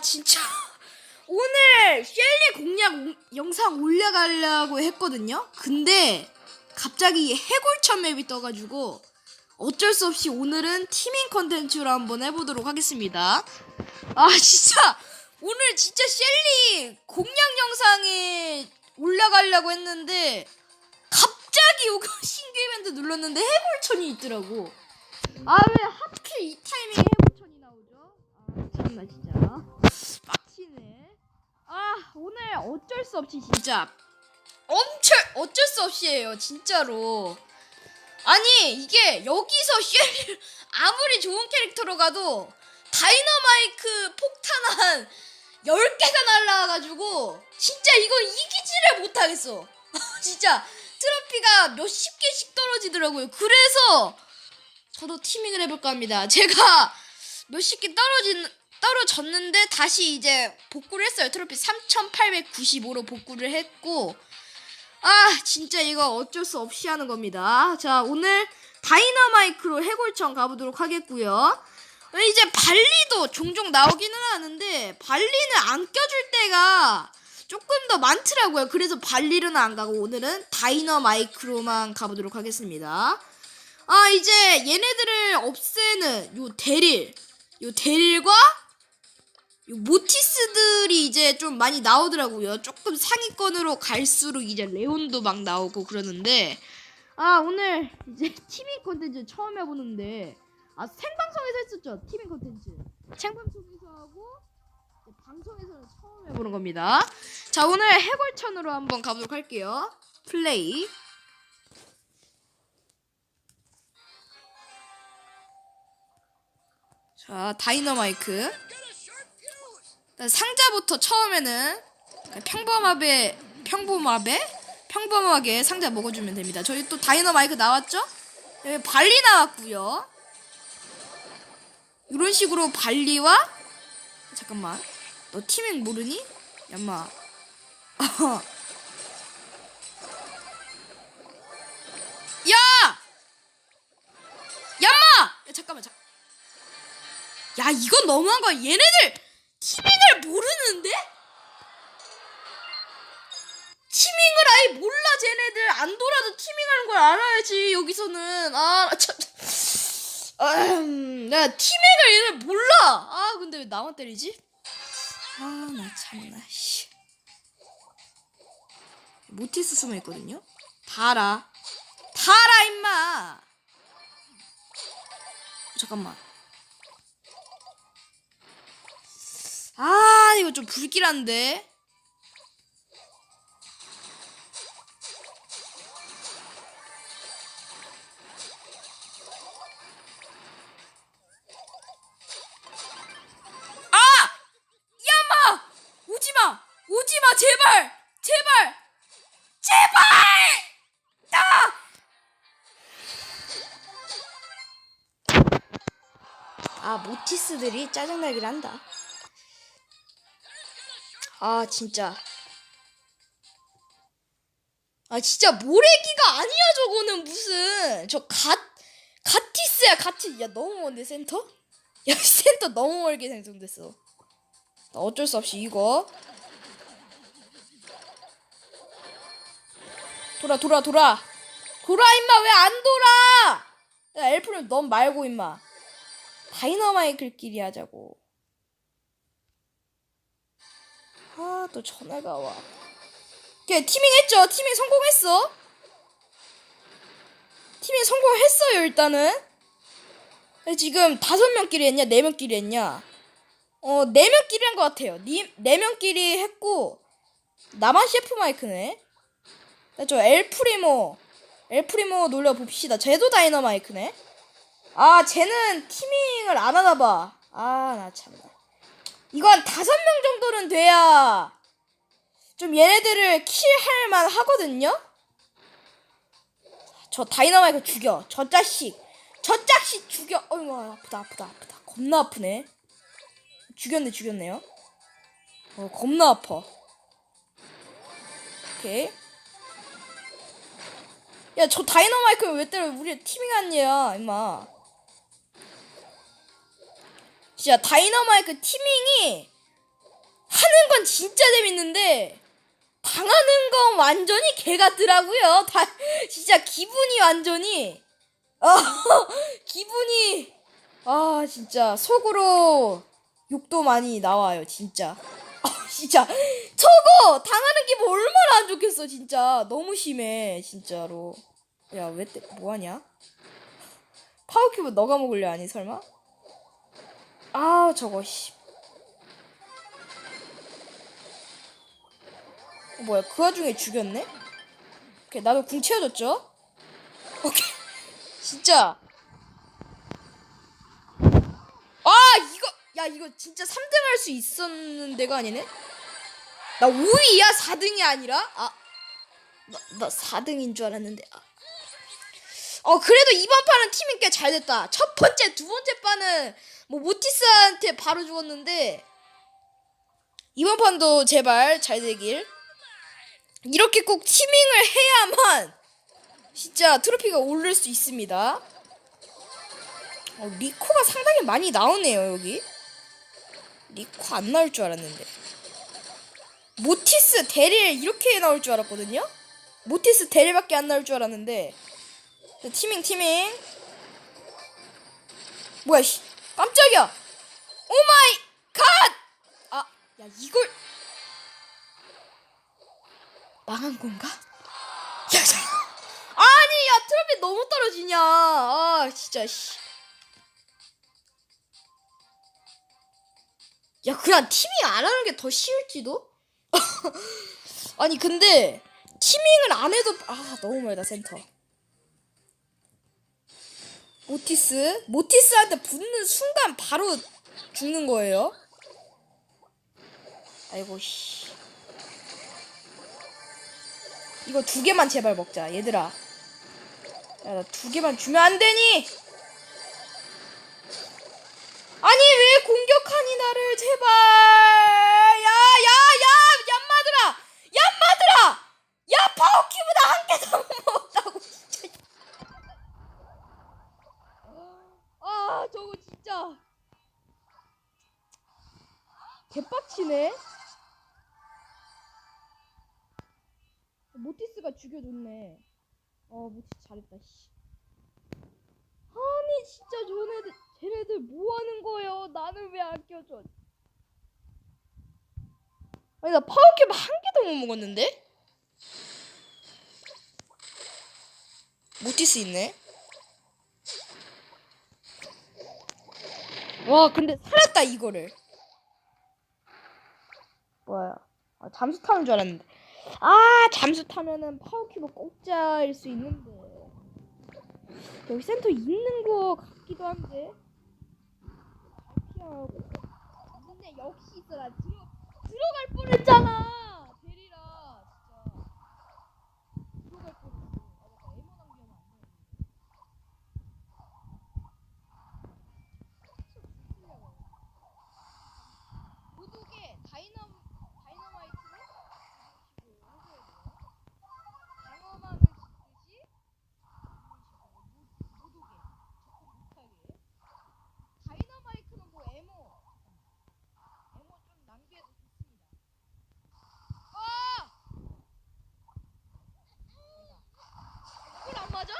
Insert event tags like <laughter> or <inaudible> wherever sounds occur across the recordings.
진짜 <laughs> 오늘 셸리 공략 오- 영상 올려가려고 했거든요. 근데 갑자기 해골천 맵이 떠가지고 어쩔 수 없이 오늘은 티밍 컨텐츠로 한번 해보도록 하겠습니다. 아 진짜 오늘 진짜 셸리 공략 영상에 올라가려고 했는데 갑자기 이거 <laughs> 신규 이벤트 눌렀는데 해골천이 있더라고. 아 왜 하필 이 타이밍에 해골천이 나오죠? 아 참나 진짜 빡치네. 아 오늘 어쩔 수 없이 진짜 엄청 어쩔 수 없이에요 진짜로. 아니 이게 여기서 쉘 <laughs> 아무리 좋은 캐릭터로 가도 다이너마이크 폭탄 한 10개가 날라와가지고 진짜 이거 이기지를 못하겠어. <laughs> 진짜 트로피가 몇십 개씩 떨어지더라고요. 그래서 저도 티밍을 해볼까 합니다. 제가 몇십 개 떨어진 떨어졌는데 다시 이제 복구를 했어요 트로피 3895로 복구를 했고 아 진짜 이거 어쩔 수 없이 하는 겁니다. 자 오늘 다이너마이크로 해골청 가보도록 하겠고요. 이제 발리도 종종 나오기는 하는데 발리는 안 껴줄 때가 조금 더 많더라고요. 그래서 발리는 안 가고 오늘은 다이너마이크로만 가보도록 하겠습니다. 아 이제 얘네들을 없애는 요 데릴 요 데릴과 요 모티스들이 이제 좀 많이 나오더라고요. 조금 상위권으로 갈수록 이제 레온도 막 나오고 그러는데 아 오늘 이제 <laughs> 티빙 콘텐츠 처음 해보는데 아 생방송에서 했었죠 티빙 콘텐츠 생방송에서 하고 방송에서는 처음 해보는 겁니다. 자 오늘 해골천으로 한번 가보도록 할게요. 플레이 자 다이너마이크 상자부터 처음에는 평범하게 평범하게 평범하게 상자 먹어주면 됩니다. 저희 또 다이너마이크 나왔죠? 여기 발리 나왔고요. 이런 식으로 발리와 잠깐만 너 티밍 모르니? 얌마 <laughs> 야! 얌마! 야, 잠깐만 잠. 야 이건 너무한 거야. 얘네들 모르는데? 티밍을 아예 몰라 쟤네들 안 돌아도 티밍하는 걸 알아야지 여기서는 아 참. 음, 야 티밍을 얘네 몰라. 아 근데 왜 나만 때리지? 아 나 참나 씨. 모티스 숨어 있거든요. 다 알아 임마. 잠깐만. 아 이거 좀 불길한데. 아! 야마! 오지마! 오지마 제발! 제발! 제발! 아! 아 모티스들이 짜증나길 한다. 아 진짜. 아 진짜 모래기가 아니야 저거는 무슨. 저갓 가티스야 가티. 야 너무 먼데 센터? 야 센터 너무 멀게 생성됐어. 나 어쩔 수 없이 이거. 돌아 돌아 돌아. 돌아 임마. 왜 안 돌아? 야 엘프는 넌 말고 임마. 다이너마이클끼리 하자고 또 전화가 와. 걔 티밍 했죠? 티밍 성공했어? 티밍 성공했어요, 일단은. 지금 다섯 명끼리 했냐? 네 명끼리 했냐? 어, 네 명끼리 한 것 같아요. 니, 네 명끼리 했고, 나만 셰프 마이크네? 자, 저 엘프리모, 엘프리모 놀려봅시다. 쟤도 다이너 마이크네? 아, 쟤는 티밍을 안 하나봐. 아, 나 참나. 이건 다섯 명 정도는 돼야 좀 얘네들을 킬할 만 하거든요? 저 다이너마이크 죽여. 저 자식. 저 자식 죽여. 어이구, 아프다, 아프다, 아프다. 겁나 아프네. 죽였네, 죽였네요. 어, 겁나 아파. 오케이. 야, 저 다이너마이크 왜 때려? 우리 팀이 아니야, 임마. 진짜 다이너마이크 티밍이 하는 건 진짜 재밌는데 당하는 건 완전히 개 같더라고요. 다 진짜 기분이 완전히 아 <laughs> 기분이 아 진짜 속으로 욕도 많이 나와요 진짜. 아 진짜 저거 당하는 기분 얼마나 안 좋겠어 진짜 너무 심해 진짜로. 야왜 뭐하냐? 파워큐브 너가 먹을래 아니 설마? 아 저거 씨. 어, 뭐야 그 와중에 죽였네? 오케이 나도 궁 채워줬죠? 오케이 <laughs> 진짜 아 이거 야 이거 진짜 3등 할 수 있었는데가 아니네? 나 5위야 4등이 아니라? 아 나, 나 4등인 줄 알았는데 아. 어 그래도 이번 판은 팀이 꽤 잘 됐다 첫 번째 두 번째 판은 뭐 모티스한테 바로 죽었는데 이번 판도 제발 잘 되길 이렇게 꼭 티밍을 해야만 진짜 트로피가 오를 수 있습니다. 어, 리코가 상당히 많이 나오네요 여기. 리코 안 나올 줄 알았는데. 모티스 데릴 이렇게 나올 줄 알았거든요. 모티스 데릴밖에 안 나올 줄 알았는데. 자, 티밍 티밍. 뭐야 씨 깜짝이야. 오 마이 갓. 아, 야 이걸 망한 건가? 야, 자. 아니, 야, 트럼피 너무 떨어지냐. 아, 진짜, 씨. 야, 그냥 티밍 안 하는 게 더 쉬울지도? <laughs> 아니, 근데, 티밍을 안 해도, 아, 너무 멀다, 센터. 모티스? 모티스한테 붙는 순간 바로 죽는 거예요? 아이고, 씨. 이거 두 개만 제발 먹자 얘들아. 야 나 두 개만 주면 안 되니? 아니 왜 공격하니 나를? 제발! 야야야 얌마들아! 얌마들아! 야 파워큐브다 한 개도 못 먹었다고 진짜. 아 저거 진짜. 개빡치네 모티스가 죽여줬네. 어, 모티스 잘했다, 씨. 아니, 진짜 저네들, 쟤네들 뭐 하는 거예요? 나는 왜 안 껴줘? 아니, 나 파워캡 한 개도 못 먹었는데? 모티스 있네. 와, 근데 살았다, 이거를. 뭐야. 아, 잠수 타는 줄 알았는데. 아 잠수 타면은 파워큐브 공짜일 수 있는데. 여기 센터 있는 거 같기도 한데. 피하고. 근데 역시 있어 나 들어 들어갈 뻔했잖아 대리라 진짜 들어갈 뻔했어 아 맞다 에모 남기면 안 돼. 모두게 다이너 다이너마이트를 방어막을 짓듯이 모두게 자꾸 못하게 다이너마이크는 뭐 에모 에모 좀 남겨도 좋습니다 아! 이걸 안 맞아?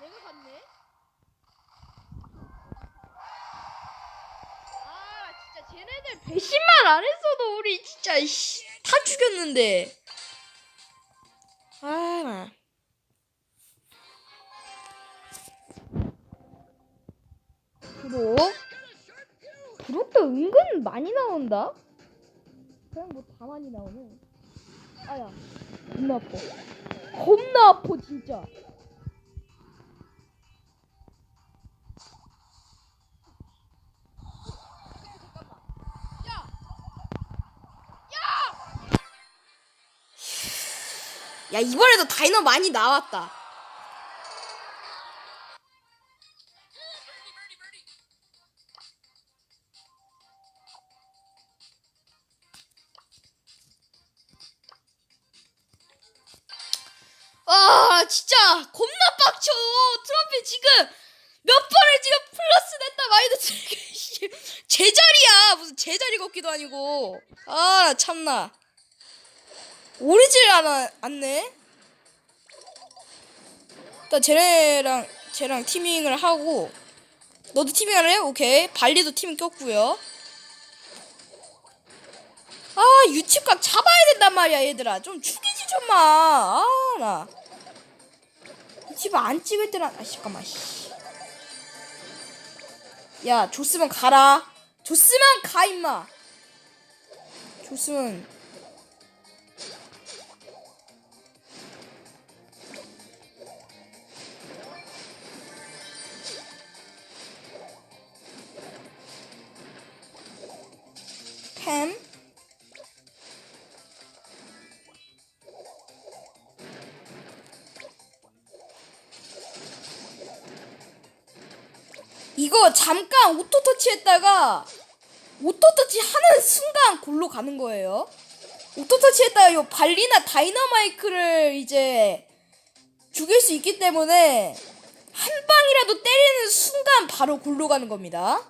내가 갔네 아 진짜 쟤네들 배신만 안 했어도 우리 진짜 씨, 다 죽였는데 아, 나. 구독. 구독도 은근 많이 나온다. 그냥 뭐 다 많이 나오네. 아야, 겁나 아파. 겁나 아파 진짜. 야 이번에도 다이너 많이 나왔다. 아 진짜 겁나 빡쳐. 트럼피 지금 몇 번을 지금 플러스 냈다 마이너스 <laughs> 씨, 제자리야. 무슨 제자리 걷기도 아니고. 아나 참나 오르질 않아 않네. 일단 쟤네랑 쟤랑 티밍을 하고. 너도 티밍 할래? 오케이. 발리도 티밍 꼈고요. 아 유치각 잡아야 된단 말이야 얘들아. 좀 죽이지 좀 마 아 나. 유치브 안 찍을 때는 아 잠깐만 씨. 야 줬으면 가라. 줬으면 가 임마. 줬으면 햄 이거 잠깐 오토터치 했다가 오토터치 하는 순간 골로 가는 거예요. 오토터치 했다가 요 발리나 다이너마이크를 이제 죽일 수 있기 때문에 한 방이라도 때리는 순간 바로 골로 가는 겁니다.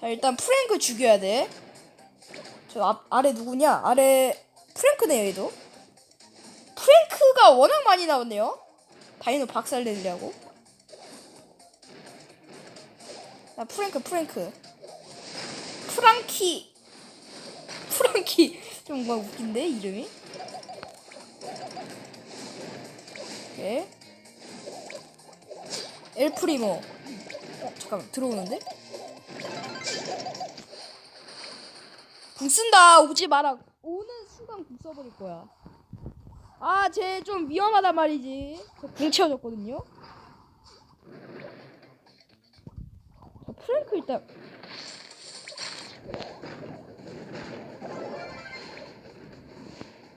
자, 일단 프랭크 죽여야 돼. 저 앞, 아래 누구냐? 아래 프랭크네요, 얘도. 프랭크가 워낙 많이 나왔네요. 다이노 박살 내려고. 나 프랭크 프랭크 프랑키 프랑키 <laughs> 좀 뭔가 웃긴데 이름이 오케이 엘프리모 어 잠깐만 들어오는데 궁 쓴다. 오지 마라. 오는 순간 궁 써버릴 거야. 아쟤 좀 위험하단 말이지. 저궁 채워줬거든요. 자, 프랭크 일단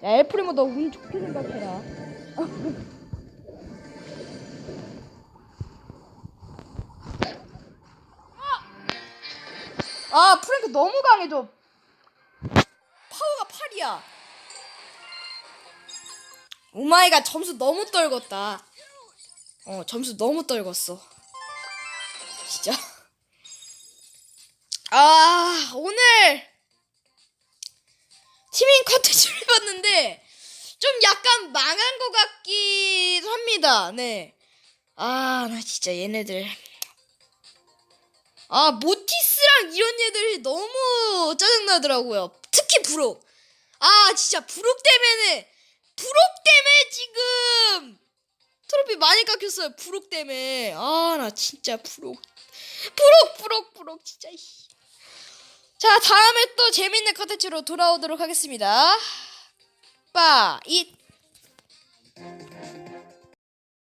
야 엘프리모 너 운 좋게 생각해라. <laughs> 아 프랭크 너무 강해져 8이야 오마이갓 점수 너무 떨궜다 어 점수 너무 떨궜어 진짜 아 오늘 티밍 컨텐츠를 <laughs> 해봤는데 좀 약간 망한 것 같기도 합니다. 네. 아, 나 진짜 얘네들. 아, 모티스랑 이런 얘들이 너무 짜증나더라고요. 특히 브록. 아, 진짜 브록 때문에, 브록 때문에 지금 트로피 많이 깎였어요. 브록 때문에. 아, 나 진짜 브록. 브록, 브록, 브록, 진짜. 씨. 자, 다음에 또 재밌는 컨텐츠로 돌아오도록 하겠습니다. 빠, 잇.